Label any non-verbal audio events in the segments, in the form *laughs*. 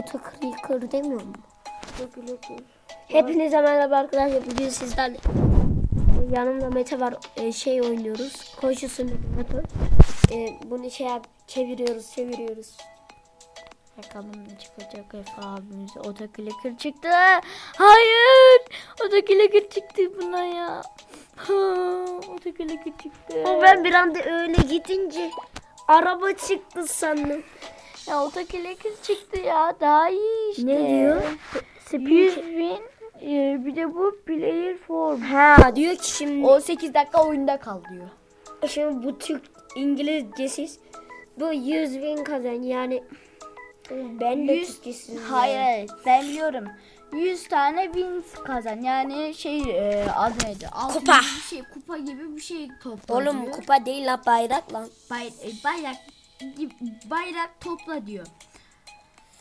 Otoclicker demiyor mu? Hepinize merhaba arkadaşlar. Bugün sizlerle yanımda Mete var. Ee, şey oynuyoruz. Koşu simülatör. Ee, bunu şey yap, çeviriyoruz, çeviriyoruz. Bakalım ne çıkacak Efe abimiz. Otoclicker çıktı. Hayır. Otoclicker çıktı buna ya. Ha, Otoclicker çıktı. Ama ben bir anda öyle gidince araba çıktı sandım. Ya Otoclicker çıktı ya. Daha iyi işte. Ne diyor? 100 bin. e, Bir de bu player form. Ha diyor ki şimdi 18 dakika oyunda kal diyor. şimdi bu Türk İngilizcesiz bu 100 bin kazan yani ben de 100 Türkçesiz. Hayır hayır ben biliyorum. 100 tane win kazan. Yani şey e, adı neydi? Altın Kupa. gibi Bir şey, kupa gibi bir şey topla Oğlum diyor. kupa değil la bayrak lan. Bay, e, bayrak bayrak topla diyor.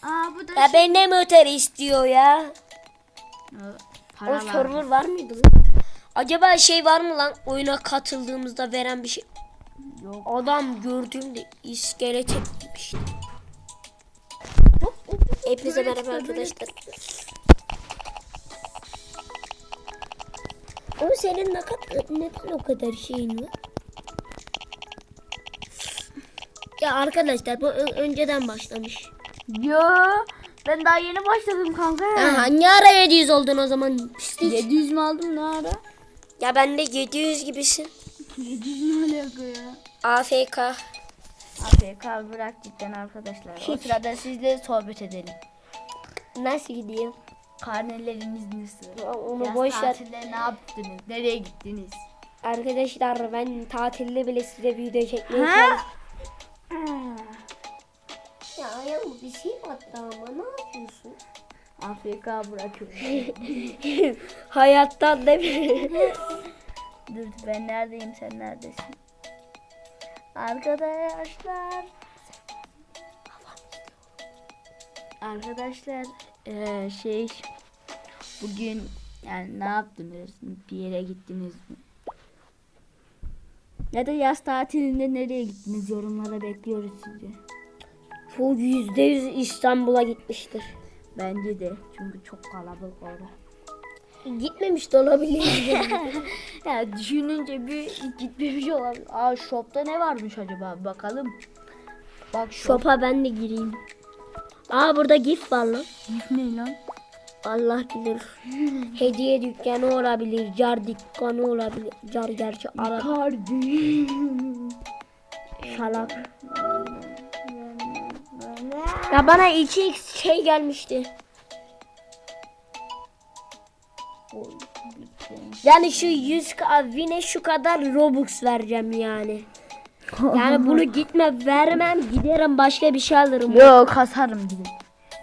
Aa bu da Ya şey- benden mi öteri istiyor ya? O para var. server var mıydı lan? Acaba şey var mı lan oyuna katıldığımızda veren bir şey? Yok. Adam gördüğümde iskelet etmişti. Hepinize merhaba arkadaşlar. O senin ne kadar neden o kadar şeyin var? Ya arkadaşlar bu önceden başlamış. Yo ben daha yeni başladım kanka. Ya hangi ara 700 oldun o zaman? Pislik. 700 mü aldım ne ara? Ya ben de 700 gibisin. 700 ne alaka ya? AFK. AFK bırak cidden arkadaşlar. O Hiç. sırada sizle sohbet edelim. Nasıl gidiyor? Karneleriniz nasıl? Ya onu Yaz boş ver. tatilde ne yaptınız? Nereye gittiniz? Arkadaşlar ben tatilde bile size video çekmeye çalıştım. Ya ayağım bir şey battı ama ne yapıyorsun? AFK bırakıyorum. *laughs* Hayattan da *laughs* bir. Dur ben neredeyim sen neredesin? Arkadaşlar. Arkadaşlar eee, şey bugün yani ne yaptınız? Bir yere gittiniz mi? Ya da yaz tatilinde nereye gittiniz? Yorumlara bekliyoruz sizi. Bu yüzde yüz İstanbul'a gitmiştir. Bence de çünkü çok kalabalık orada. Gitmemiş de olabilir. *laughs* Ya düşününce bir gitmemiş olabilir. Aa shopta ne varmış acaba? Bakalım. Bak shop. Shop'a ben de gireyim. Aa burada gif var lan. ne lan? Allah bilir. Hediye dükkanı olabilir. Car dükkanı olabilir. Car gerçi Arap. Kardi. Salak. Ya bana 2x şey gelmişti. Yani şu 100 Vine şu kadar Robux vereceğim yani. Yani bunu *laughs* gitme vermem giderim başka bir şey alırım. Yok kasarım gidip.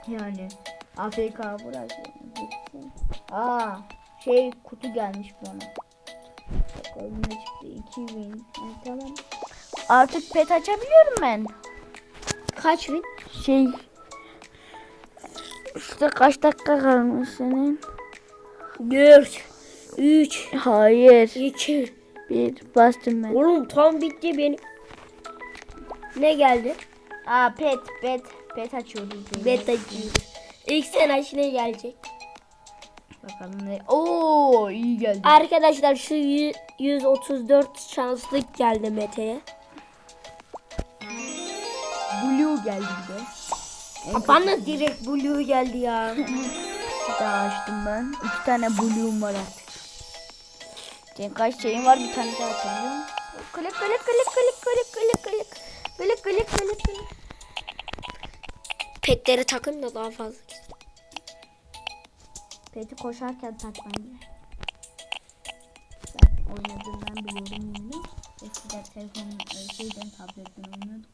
Yani AFK bırak. gitsin. Aa şey kutu gelmiş bana. Bakalım ne çıktı 2000. Ha, tamam. Artık pet açabiliyorum ben. Kaç bin? Şey işte kaç dakika kalmış senin? 4 3 Hayır. 2 Bir bastım ben. Oğlum tam bitti benim. Ne geldi? Aa pet pet pet açıyoruz. böyle. Betacı. İlk sen aç ne gelecek? Bakalım ne? Oo iyi geldi. Arkadaşlar şu yü- 134 şanslık geldi Mete'ye. Blue geldi bir de. Bana direkt blue geldi ya. *laughs* Daha açtım ben. İki tane blue'um var artık. Senin kaç şeyin var bir tane daha açacağım. Klik klik klik klik klik klik klik. Klik klik klik klik. Petleri takın da daha fazla. Peti koşarken tak bence. Ben oynadığımdan biliyorum oyunu. Eskiden telefon e, şeyden tabletten oynuyordum.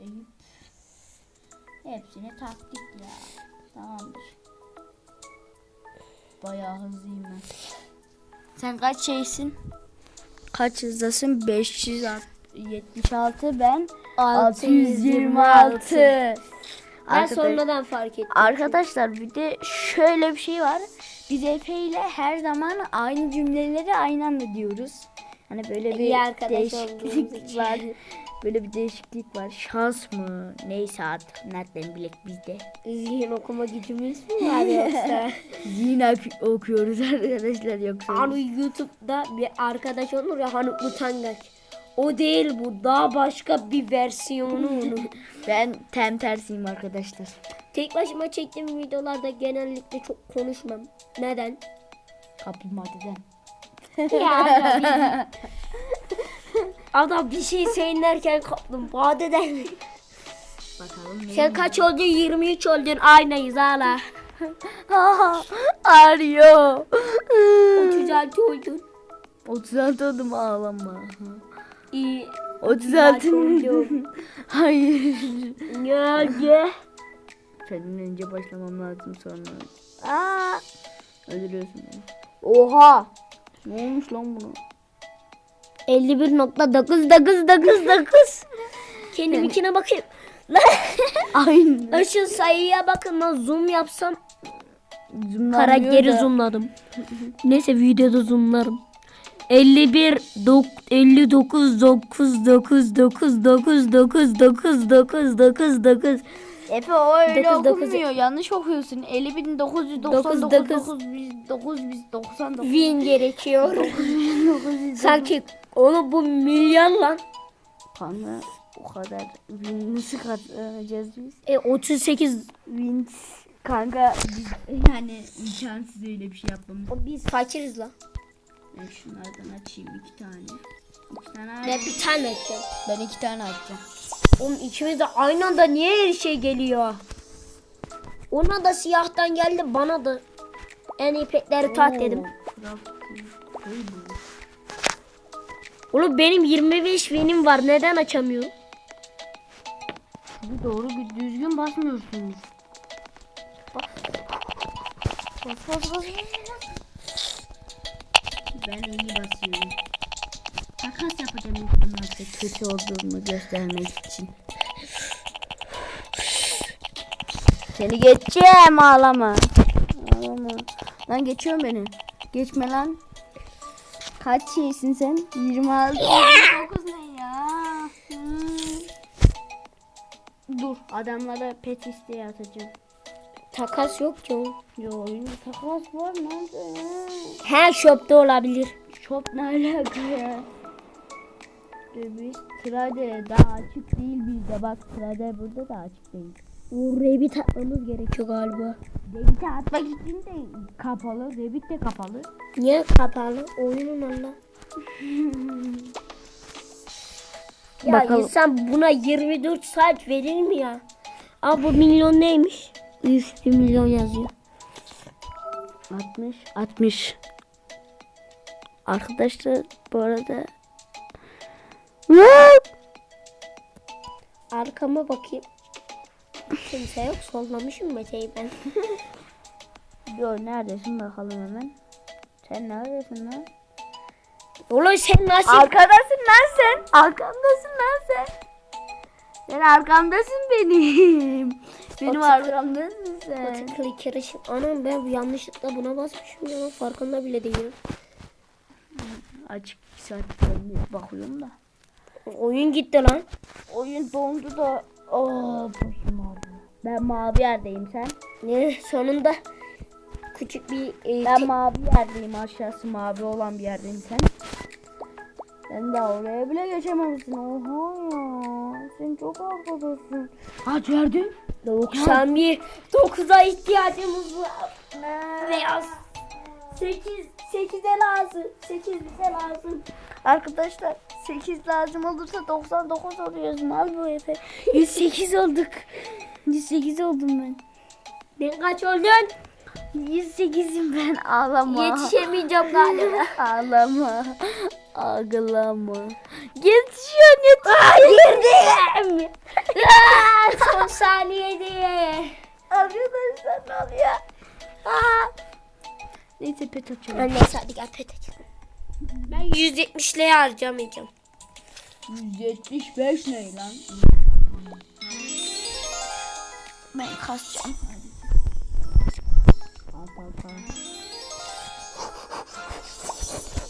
Eğip hepsini taktik ya. Tamamdır. Bayağı hızlıyım ben. Sen kaç şeysin? Kaç hızdasın? 576 ben 626. Ben Arkadaş- sonradan fark ettim. Arkadaşlar bir de şöyle bir şey var. Biz Efe ile her zaman aynı cümleleri aynı anda diyoruz. Hani böyle bir değişiklik var. *laughs* Böyle bir değişiklik var. Şans mı? Neyse artık nereden bilek bizde. Zihin okuma gücümüz mü var yoksa? *laughs* Ok- okuyoruz arkadaşlar yoksa. hani YouTube'da bir arkadaş olur ya hani utangaç. O değil bu. Daha başka bir versiyonu onun. *laughs* Ben tem tersiyim arkadaşlar. Tek başıma çektiğim videolarda genellikle çok konuşmam. Neden? Kapılmadıdan. ya *laughs* Adam bir şey söylerken kaptım. Badeden. Bakalım? Sen kaç oldun? 23 oldun. Aynayız hala. *laughs* Arıyor. 36 oldun. 36 oldum ağlama. İyi. 36 oldum. Hayır. Nerede? Senin önce başlamam lazım sonra. Aa! Öldürüyorsun beni. Oha! Ne olmuş lan buna? 51.99999 Kendiminkine bakayım. *laughs* Aynı. Şu sayıya bakın lan zoom yapsam Zoomlanmıyor karakteri da. zoomladım. *laughs* Neyse videoda zoomlarım. 51 dok, 59 9 9 9 9 9 9 9 9 9 Efe o öyle Dokuz, dokuz. okunmuyor. Yanlış okuyorsun. 50.999 Dokuz, 9999 Win gerekiyor. Sanki onu bu milyon lan. Kanka o kadar win nasıl kazanacağız biz? E 38 Win kanka biz yani imkansız öyle bir şey yapmamız. biz fakiriz lan. Ben şunlardan açayım iki tane. İki tane Ben bir tane edeceğim. Ben iki tane açacağım. Oğlum ikimiz de aynı anda niye her şey geliyor? Ona da siyahtan geldi bana da. En iyi petleri tat dedim. Oğlum benim 25 winim var. Neden açamıyorum? Bir doğru bir düzgün basmıyorsunuz. Ben iyi basıyorum. Takas yapacağım insanlarda kötü olduğumu göstermek için. Seni geçeceğim ağlama. Ağlama. Lan geçiyorum beni. Geçme lan. Kaç şeysin sen? 26. 29 ne ya? Hmm. Dur adamlara pet isteği atacağım. Takas yok ki oğlum. Yo takas var nerede ya? He shop'ta olabilir. Shop ne alaka ya? Dur biz trade daha açık değil bizde bak trade burada da açık değil. O rabbit atmamız gerekiyor galiba. Debit'e atmak için de kapalı. Debit de kapalı. Niye kapalı? Oyunun Allah. *laughs* ya Bakalım. insan buna 24 saat verir mi ya? Ama bu milyon neymiş? Üf 1 milyon yazıyor. 60. 60. Arkadaşlar bu arada Arkama bakayım. Kimse yok. Sollamışım Mete'yi ben. *laughs* Yo neredesin bakalım hemen. Sen neredesin lan? Oğlum sen nasıl... Arkadasın lan sen. Arkamdasın lan sen. Sen arkamdasın benim. Benim arkamdasın sen. Tıklı kirişim. Anam ben yanlışlıkla buna basmışım ya. Farkında bile değilim. Açık bir saattir bakıyorum da. Oyun gitti lan. Oyun dondu da. Aa başım ağrıyor. Ben mavi yerdeyim sen. Ne sonunda küçük bir e, Ben mavi yerdeyim aşağısı mavi olan bir yerdeyim sen. Sen daha oraya bile geçememişsin. Oha ya. Sen çok arkadasın. Kaç verdin? 91 9'a ihtiyacımız var. Beyaz. 8 8'e lazım. 8 bize lazım. Arkadaşlar 8 lazım olursa 99 oluyorsun. Al bu Efe. 108 olduk. 108 oldum ben. Ben kaç oldun? 108'im ben ağlama. Yetişemeyeceğim galiba. Ağlama. Ağlama. Yetişiyorsun yetişiyorsun. Girdim. Son saniyede. Arkadaşlar ne oluyor? Aa. Neyse pet açalım. Neyse hadi gel pet açalım. Ben 170'lere harcamayacağım. 175 ne lan? Ben kasacağım. Al al al.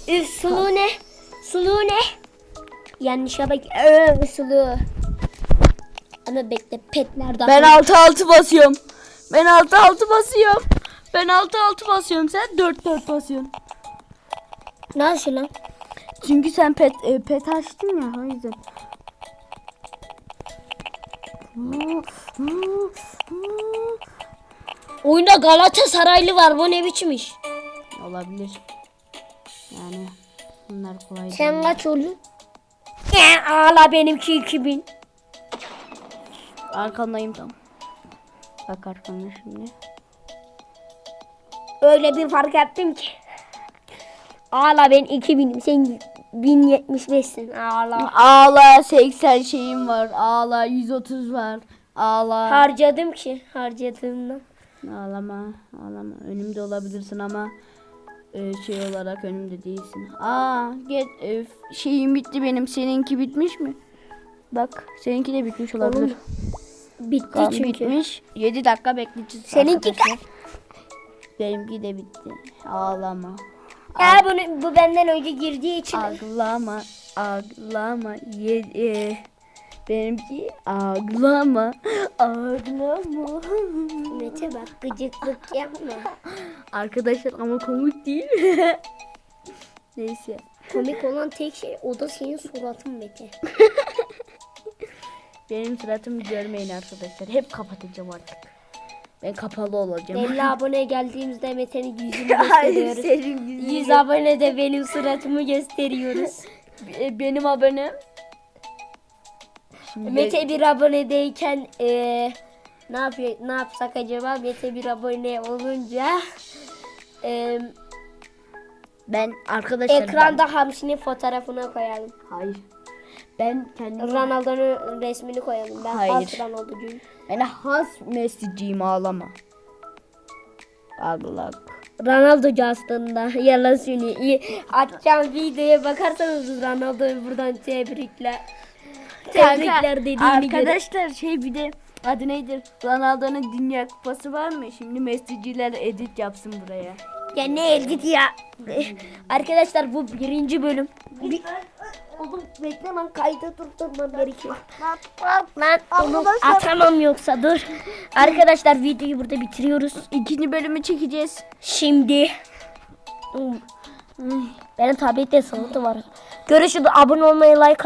Üf sulu ne? Yanlışa bak. Ee, suluğu. Ama bekle petler daha. Ben 6 6 basıyorum. Ben 6 6 basıyorum. Ben 6 6 basıyorum. Sen 4 4 basıyorsun. Nasıl lan? Çünkü sen pet e, pet açtın ya o yüzden. Oyunda Galatasaraylı var. Bu ne biçim iş? Olabilir. Yani bunlar kolay Sen değil. kaç oldun? Ağla benimki 2000. Arkandayım tam. Bak arkanda şimdi. Öyle bir fark ettim ki. Ağla ben 2000'im. Sen 1075'sin. Ağla. Ağla 80 şeyim var. Ağla 130 var. Ağla. Harcadım ki. Harcadığımdan. Ağlama. Ağlama. Önümde olabilirsin ama e, şey olarak önümde değilsin. Aa, get e, şeyim bitti benim. Seninki bitmiş mi? Bak, seninki de bitmiş olabilir. Oğlum, Bitti Tamam, çünkü. bitmiş. 7 dakika bekleyeceğiz. Seninki arkadaşlar. Benimki de bitti. Ağlama. Ya bunu, bu benden önce girdiği için. Ağlama. Ağlama. Ye, e, benimki ağlama. Ağlama. Mete bak gıcıklık yapma. *laughs* Arkadaşlar ama komik değil. *laughs* Neyse. Komik olan tek şey o da senin suratın Mete. *laughs* Benim suratımı görmeyin arkadaşlar. Hep kapatacağım artık. Ben kapalı olacağım. 50 *laughs* abone geldiğimizde Mete'nin yüzünü Hayır gösteriyoruz. senin yüzünü 100 abone de benim suratımı gösteriyoruz. Benim abonem. Şimdi Mete bir abonedeyken eee ne yapıyor ne yapsak acaba Mete bir abone olunca eee, ben arkadaşlar ekranda Hamsi'nin fotoğrafını koyalım. hayır. Ben kendim Ronaldo'nun resmini koyalım. Ben Hayır. Hayır. Ronaldo'cuyum. ben has mesajciyim ağlama. Ağlak. Ronaldo'cu aslında. Yalan söylüyor. İyi. Açacağım videoya bakarsanız Ronaldo'yu buradan tebrikler. Tebrikler dediğini. Arkadaşlar şey bir de adı nedir? Ronaldo'nun Dünya Kupası var mı? Şimdi mesajciler edit yapsın buraya. Ya ne edit ya. *laughs* Arkadaşlar bu birinci bölüm. Bir... Oğlum bekle lan kaydı durdurmam gerekiyor. Lan oğlum atamam yoksa dur. Arkadaşlar videoyu burada bitiriyoruz. İkinci bölümü çekeceğiz. Şimdi benim tablette sıkıntı var. Görüşürüz. Abone olmayı, like